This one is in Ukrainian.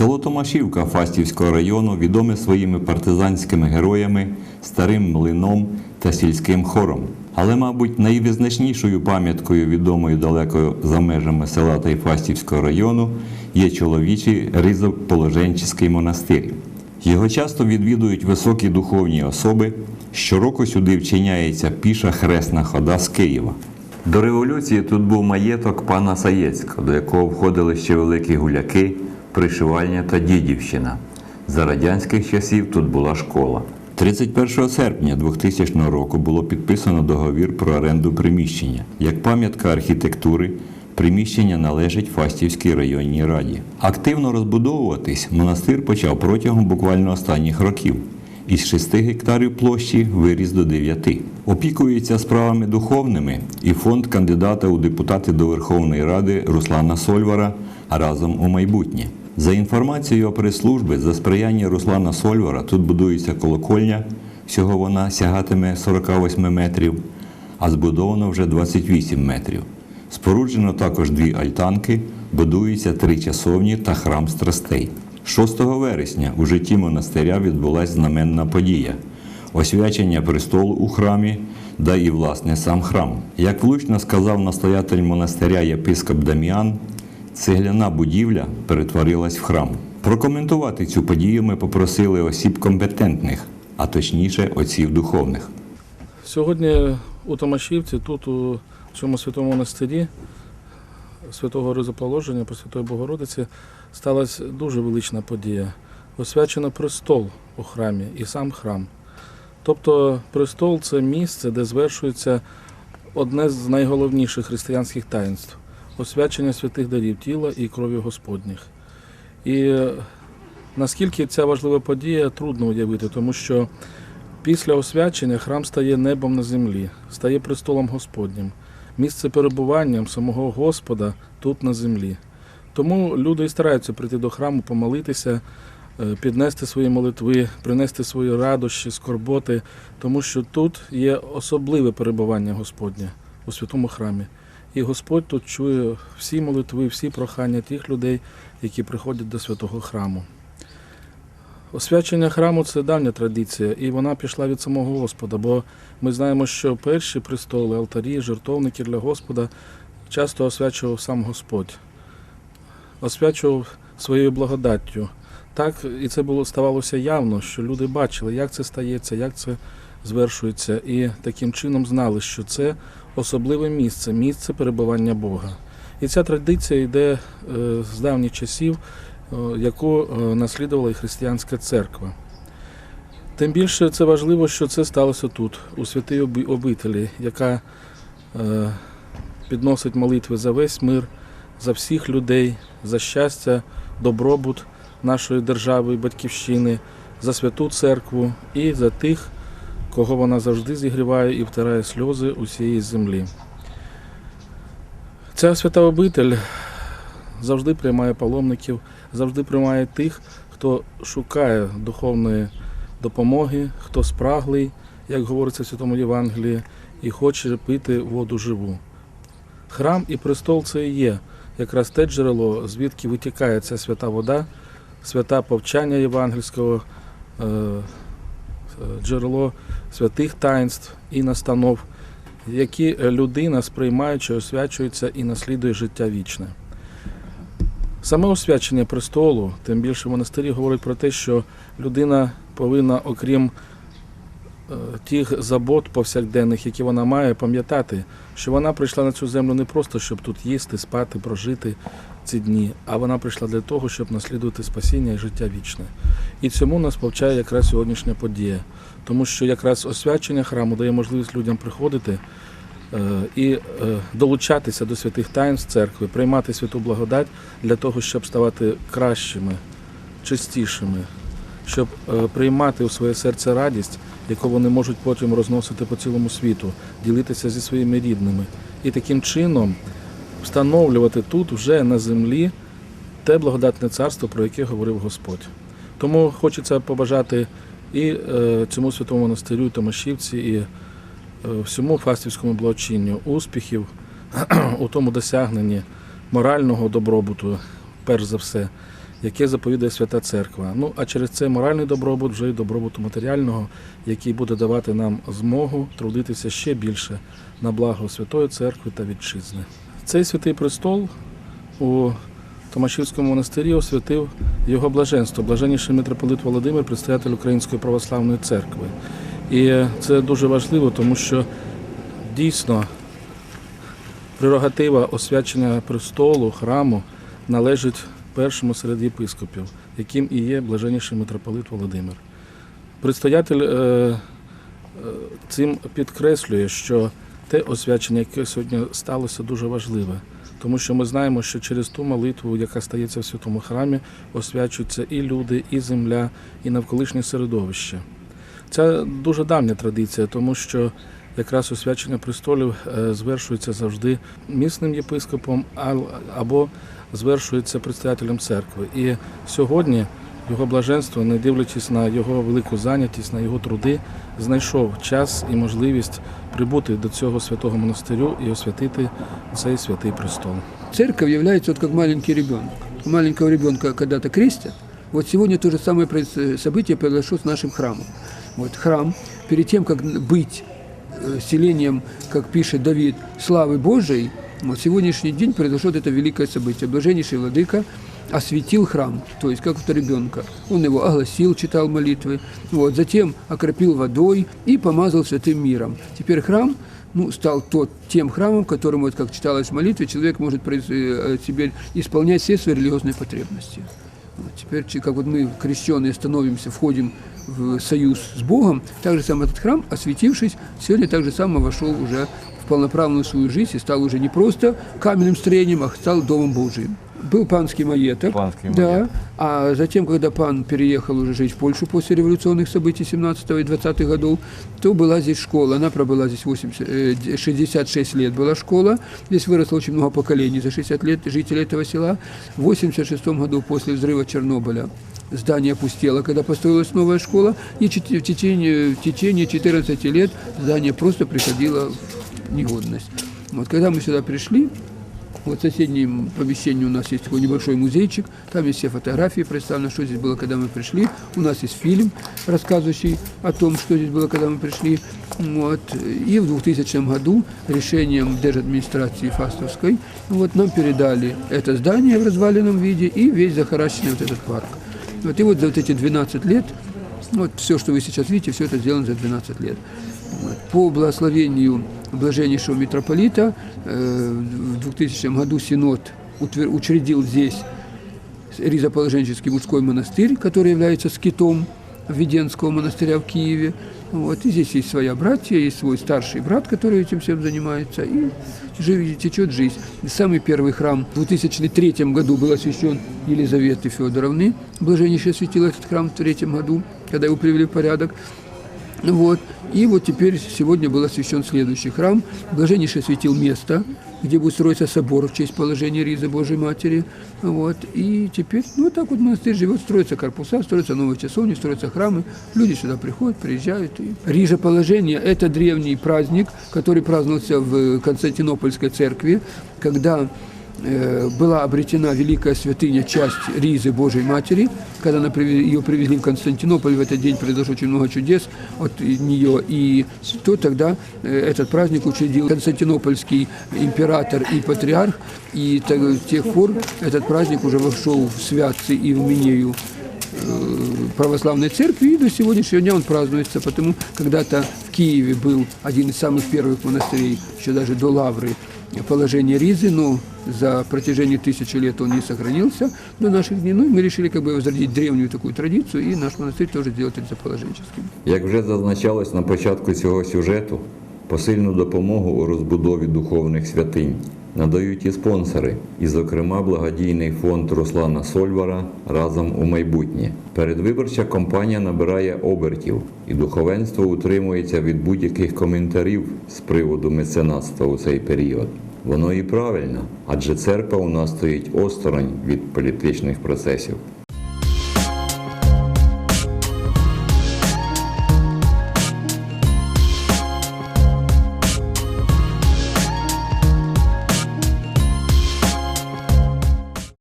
Село Томашівка Фастівського району відоме своїми партизанськими героями, старим млином та сільським хором. Але, мабуть, найвизначнішою пам'яткою, відомою далеко за межами села та Фастівського району, є чоловічий Ризоположенчий монастир. Його часто відвідують високі духовні особи. Щороку сюди вчиняється піша хресна хода з Києва. До революції тут був маєток пана Саєцького, до якого входили ще великі гуляки, пришивальня та дідівщина. За радянських часів тут була школа. 31 серпня 2000 року було підписано договір про оренду приміщення. Як пам'ятка архітектури, приміщення належить Фастівській районній раді. Активно розбудовуватись монастир почав протягом буквально останніх років. Із 6 гектарів площі виріс до 9. Опікується справами духовними і фонд кандидата у депутати до Верховної Ради Руслана Сольвара разом у майбутнє. За інформацією прес-служби, за сприяння Руслана Сольвара тут будується колокольня, всього вона сягатиме 48 метрів, а збудовано вже 28 метрів. Споруджено також дві альтанки, будуються три часовні та храм страстей. 6 вересня у житті монастиря відбулася знаменна подія освячення престолу у храмі, да і власне сам храм. Як влучно сказав настоятель монастиря єпископ Даміан, цегляна будівля перетворилась в храм. Прокоментувати цю подію ми попросили осіб компетентних, а точніше отців духовних. Сьогодні у Томашівці, тут у цьому святому монастирі святого Ризоположення Пресвятої Богородиці сталася дуже велична подія. Освячено престол у храмі і сам храм. Тобто престол це місце, де звершується одне з найголовніших християнських таїнств освячення святих дарів тіла і крові Господніх. І е, наскільки ця важлива подія, трудно уявити, тому що Після освячення храм стає небом на землі, стає престолом Господнім, місце перебуванням самого Господа тут на землі. Тому люди і стараються прийти до храму, помолитися, е, піднести свої молитви, принести свої радощі, скорботи, тому що тут є особливе перебування Господнє у святому храмі. І Господь тут чує всі молитви, всі прохання тих людей, які приходять до святого храму. Освячення храму це давня традиція, і вона пішла від самого Господа, бо ми знаємо, що перші престоли, алтарі, жертовники для Господа часто освячував сам Господь, освячував своєю благодаттю. Так і це було ставалося явно, що люди бачили, як це стається, як це звершується, і таким чином знали, що це особливе місце, місце перебування Бога. І ця традиція йде е, з давніх часів яку е, наслідувала і християнська церква. Тим більше це важливо, що це сталося тут, у святій обителі, яка е, підносить молитви за весь мир, за всіх людей, за щастя, добробут нашої держави батьківщини, за святу церкву і за тих, кого вона завжди зігріває і втирає сльози усієї землі. Ця свята обитель завжди приймає паломників, завжди приймає тих, хто шукає духовної допомоги, хто спраглий, як говориться в Святому Євангелії, і хоче пити воду живу. Храм і престол це і є якраз те джерело, звідки витікає ця свята вода, свята повчання євангельського, е, е, джерело святих таїнств і настанов, які людина, сприймаючи, освячується і наслідує життя вічне. Саме освячення престолу, тим більше в монастирі говорить про те, що людина повинна, окрім е, тих забот повсякденних, які вона має, пам'ятати, що вона прийшла на цю землю не просто, щоб тут їсти, спати, прожити ці дні, а вона прийшла для того, щоб наслідувати спасіння і життя вічне. І цьому нас повчає якраз сьогоднішня подія, тому що якраз освячення храму дає можливість людям приходити і е, долучатися до святих таїнств церкви, приймати святу благодать для того, щоб ставати кращими, чистішими, щоб е, приймати у своє серце радість, яку вони можуть потім розносити по цілому світу, ділитися зі своїми рідними. І таким чином встановлювати тут, вже на землі, те благодатне царство, про яке говорив Господь. Тому хочеться побажати і е, цьому святому монастирю, і Томашівці, і е, всьому фастівському благочинню успіхів у тому досягненні морального добробуту, перш за все, яке заповідає Свята Церква. Ну а через це моральний добробут, вже й добробуту матеріального, який буде давати нам змогу трудитися ще більше на благо Святої Церкви та вітчизни. Цей святий престол у Томашівському монастирі освятив його блаженство, блаженніший митрополит Володимир, предстоятель Української православної церкви. І це дуже важливо, тому що дійсно прерогатива освячення престолу, храму належить першому серед єпископів, яким і є блаженніший митрополит Володимир. Предстоятель е, е, цим підкреслює, що те освячення, яке сьогодні сталося, дуже важливе. Тому що ми знаємо, що через ту молитву, яка стається в святому храмі, освячуються і люди, і земля, і навколишнє середовище. Це дуже давня традиція, тому що якраз освячення престолів е, звершується завжди місним єпископом або звершується предстоятелем церкви. І сьогодні його блаженство, не дивлячись на його велику зайнятість, на його труди, знайшов час і можливість прибути до цього святого монастирю і освятити цей святий престол. Церковь вот как маленький ребенок. Маленького ребенка когда-то крестят. Вот сегодня то же самое событие произошло с нашим храмом. Вот храм, перед тем, как быть э, селением, как пишет Давид, славы Божией, вот сегодняшний день произошло это великое событие. Блаженнейший Владыка осветил храм, то есть как это ребенка. Он его огласил, читал молитвы, вот, затем окропил водой и помазал святым миром. Теперь храм ну, стал тот, тем храмом, которым, вот, как читалось в молитве, человек может э, себе исполнять все свои религиозные потребности. Вот Теперь, как вот мы, крещенные, становимся, входим в союз с Богом, так же самое этот храм, осветившись, сегодня так же самое вошел уже в полноправную свою жизнь и стал уже не просто каменным строением, а стал Домом Божиим. Был панский маеток. Панский да. маеток. А затем, когда пан переехал уже жить в Польшу после революционных событий 17 и 20 годов, то была здесь школа. Она пробыла здесь 80, э, 66 лет была школа. Здесь выросло очень много поколений за 60 лет жителей этого села. В 86 году после взрыва Чернобыля здание опустело, когда построилась новая школа. И в течение, в течение 14 лет здание просто приходило в негодность. Вот когда мы сюда пришли, вот в соседнем помещении у нас есть такой небольшой музейчик, там есть все фотографии представлены, что здесь было, когда мы пришли. У нас есть фильм, рассказывающий о том, что здесь было, когда мы пришли. Вот. И в 2000 году решением держадминистрации Фастовской вот, нам передали это здание в разваленном виде и весь захаращенный вот этот парк. Вот, и вот за вот эти 12 лет, вот все, что вы сейчас видите, все это сделано за 12 лет. Вот. По благословению блаженнейшего митрополита э, в 2000 году Синод утвер- учредил здесь Ризоположенческий мужской монастырь, который является скитом Введенского монастыря в Киеве. Вот. И здесь есть своя братья, есть свой старший брат, который этим всем занимается, и жив- течет жизнь. Самый первый храм в 2003 году был освящен Елизаветы Федоровны. Блаженнейшая осветила этот храм в третьем году, когда его привели в порядок. Вот. И вот теперь сегодня был освящен следующий храм. Блаженнейший осветил место, где будет строиться собор в честь положения Ризы Божьей Матери. Вот. И теперь, ну так вот монастырь живет, строятся корпуса, строятся новые часовни, строятся храмы. Люди сюда приходят, приезжают. И... Рижа положение – это древний праздник, который праздновался в Константинопольской церкви, когда была обретена великая святыня, часть Ризы Божьей Матери. Когда она приве- ее привезли в Константинополь, в этот день произошло очень много чудес от нее. И то тогда э, этот праздник учредил Константинопольский император и патриарх. И с тех пор этот праздник уже вошел в святцы и в Минею э, православной церкви, и до сегодняшнего дня он празднуется, потому когда-то в Киеве был один из самых первых монастырей, еще даже до Лавры, положение Ризы, но за протяжении тысячи лет он не сохранился до наших дней. Ну и мы решили как бы возродить древнюю такую традицию и наш монастырь тоже сделать ризоположенческим. Як вже зазначалось на початку цього сюжету, посильну допомогу у розбудові духовних святинь надають і спонсори, і, зокрема, благодійний фонд Руслана Сольвара разом у майбутнє. Передвиборча кампанія набирає обертів, і духовенство утримується від будь-яких коментарів з приводу меценатства у цей період. Воно і правильно, адже церква у нас стоїть осторонь від політичних процесів.